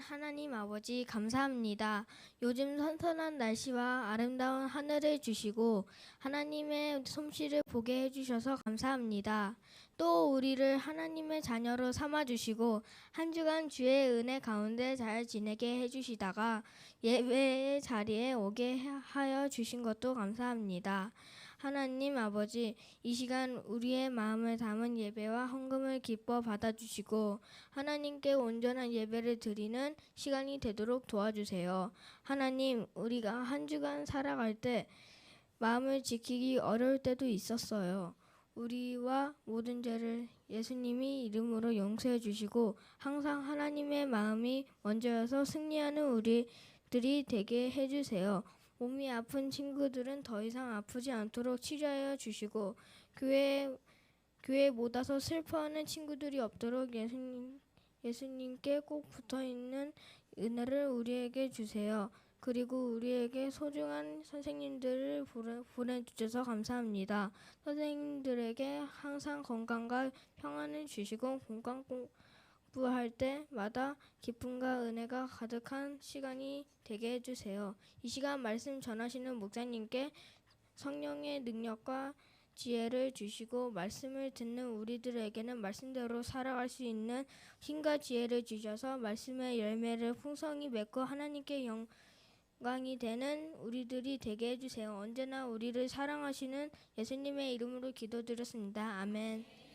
하나님 아버지 감사합니다. 요즘 선선한 날씨와 아름다운 하늘을 주시고 하나님의 솜씨를 보게 해주셔서 감사합니다. 또 우리를 하나님의 자녀로 삼아 주시고 한 주간 주의 은혜 가운데 잘 지내게 해주시다가 예배의 자리에 오게 하여 주신 것도 감사합니다. 하나님 아버지, 이 시간 우리의 마음을 담은 예배와 헌금을 기뻐 받아주시고 하나님께 온전한 예배를 드리는 시간이 되도록 도와주세요. 하나님, 우리가 한 주간 살아갈 때 마음을 지키기 어려울 때도 있었어요. 우리와 모든 죄를 예수님이 이름으로 용서해 주시고 항상 하나님의 마음이 먼저여서 승리하는 우리들이 되게 해 주세요. 몸이 아픈 친구들은 더 이상 아프지 않도록 치료하여 주시고 교회 교회 못 와서 슬퍼하는 친구들이 없도록 예수님 예수님께 꼭 붙어 있는 은혜를 우리에게 주세요. 그리고 우리에게 소중한 선생님들을 보내- 보내주셔서 감사합니다. 선생님들에게 항상 건강과 평안을 주시고 공강 공부할 때마다 기쁨과 은혜가 가득한 시간이 되게 해주세요. 이 시간 말씀 전하시는 목사님께 성령의 능력과 지혜를 주시고 말씀을 듣는 우리들에게는 말씀대로 살아갈 수 있는 힘과 지혜를 주셔서 말씀의 열매를 풍성히 맺고 하나님께 영광이 되는 우리들이 되게 해주세요. 언제나 우리를 사랑하시는 예수님의 이름으로 기도드렸습니다. 아멘.